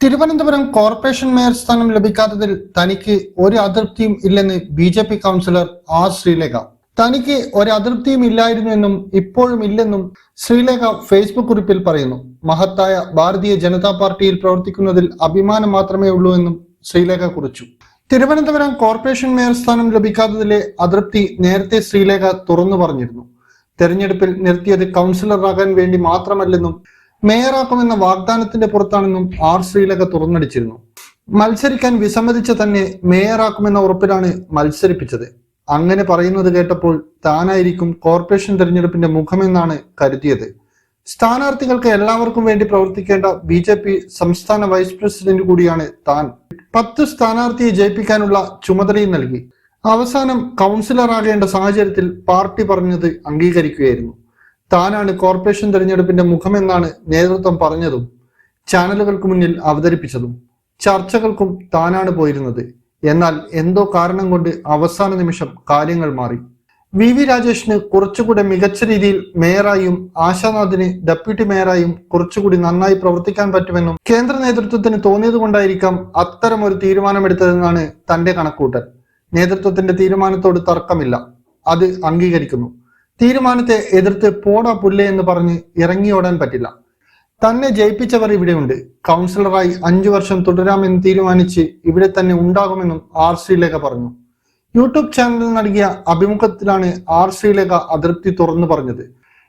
Thiruvananthapuram corporation mayor സ്ഥാനം ലഭിക്കാത്തതിൽ തനിക്ക് ഒരു അതൃപ്തിയും ഇല്ലെന്ന് B J P councillor R Sreelekha. തനിക്ക് ഒരു അതൃപ്തിയും ഇല്ലായിരുന്നു എന്നും ഇപ്പോഴും ഇല്ലെന്നും ശ്രീലേഖ ഫേസ്ബുക്ക് കുറിപ്പിൽ പറയുന്നു. മഹത്തായ ഭാരതീയ ജനതാ പാർട്ടിയിൽ പ്രവർത്തിക്കുന്നതിൽ അഭിമാനം മാത്രമേ ഉള്ളൂ എന്നും ശ്രീലേഖ കുറിച്ചു. തിരുവനന്തപുരം കോർപ്പറേഷൻ മേയർ സ്ഥാനം ലഭിക്കാത്തതിലെ അതൃപ്തി നേരത്തെ ശ്രീലേഖ തുറന്നു പറഞ്ഞിരുന്നു. തെരഞ്ഞെടുപ്പിൽ നിർത്തിയത് കൗൺസിലറാകാൻ വേണ്ടി മാത്രമല്ലെന്നും മേയറാക്കുമെന്ന വാഗ്ദാനത്തിന്റെ പുറത്താണെന്നും ആർ ശ്രീലേഖ തുറന്നടിച്ചിരുന്നു. മത്സരിക്കാൻ വിസമ്മതിച്ച തന്നെ മേയറാക്കുമെന്ന ഉറപ്പിലാണ് മത്സരിപ്പിച്ചത്. അങ്ങനെ പറയുന്നത് കേട്ടപ്പോൾ താനായിരിക്കും കോർപ്പറേഷൻ തെരഞ്ഞെടുപ്പിന്റെ മുഖമെന്നാണ് കരുതിയത്. സ്ഥാനാർത്ഥികൾക്ക് എല്ലാവർക്കും വേണ്ടി പ്രവർത്തിക്കേണ്ട ബി ജെ പി സംസ്ഥാന വൈസ് പ്രസിഡന്റ് കൂടിയാണ് താൻ. പത്ത് സ്ഥാനാർത്ഥിയെ ജയിപ്പിക്കാനുള്ള ചുമതലയും നൽകി. അവസാനം കൗൺസിലറാകേണ്ട സാഹചര്യത്തിൽ പാർട്ടി പറഞ്ഞത് അംഗീകരിക്കുകയായിരുന്നു. താനാണ് കോർപ്പറേഷൻ തെരഞ്ഞെടുപ്പിന്റെ മുഖമെന്നാണ് നേതൃത്വം പറഞ്ഞതും ചാനലുകൾക്ക് മുന്നിൽ അവതരിപ്പിച്ചതും ചർച്ചകൾക്കും താനാണ് പോയിരുന്നത്. എന്നാൽ എന്തോ കാരണം കൊണ്ട് അവസാന നിമിഷം കാര്യങ്ങൾ മാറി. വി. വി. രാജേഷിന് കുറച്ചുകൂടെ മികച്ച രീതിയിൽ മേയറായും ആശാനാഥിന് ഡെപ്യൂട്ടി മേയറായും കുറച്ചുകൂടി നന്നായി പ്രവർത്തിക്കാൻ പറ്റുമെന്നും കേന്ദ്ര നേതൃത്വത്തിന് തോന്നിയതുകൊണ്ടായിരിക്കാം അത്തരം ഒരു തീരുമാനമെടുത്തതെന്നാണ് തന്റെ കണക്കൂട്ടൽ. നേതൃത്വത്തിന്റെ തീരുമാനത്തോട് തർക്കമില്ല. അത് അംഗീകരിക്കുന്നു. തീരുമാനത്തെ എതിർത്ത് പോടാ പുല്ലേ എന്ന് പറഞ്ഞ് ഇറങ്ങിയോടാൻ പറ്റില്ല. തന്നെ ജയിപ്പിച്ചവർ ഇവിടെയുണ്ട്. കൗൺസിലറായി അഞ്ചു വർഷം തുടരാമെന്ന് തീരുമാനിച്ച് ഇവിടെ തന്നെ ഉണ്ടാകുമെന്നും ആർ ശ്രീലേഖ പറഞ്ഞു. യൂട്യൂബ് ചാനലിൽ നൽകിയ അഭിമുഖത്തിലാണ് ആർ ശ്രീലേഖ അതൃപ്തി തുറന്നു പറഞ്ഞത്.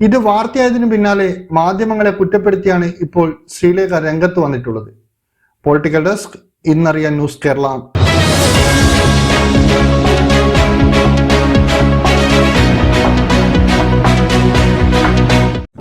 ഇത് വാർത്തയായതിനു പിന്നാലെ മാധ്യമങ്ങളെ കുറ്റപ്പെടുത്തിയാണ് ഇപ്പോൾ ശ്രീലേഖ രംഗത്ത് വന്നിട്ടുള്ളത്. പൊളിറ്റിക്കൽ ഡെസ്ക് ഇന്നറിയാൻ ന്യൂസ് കേരള.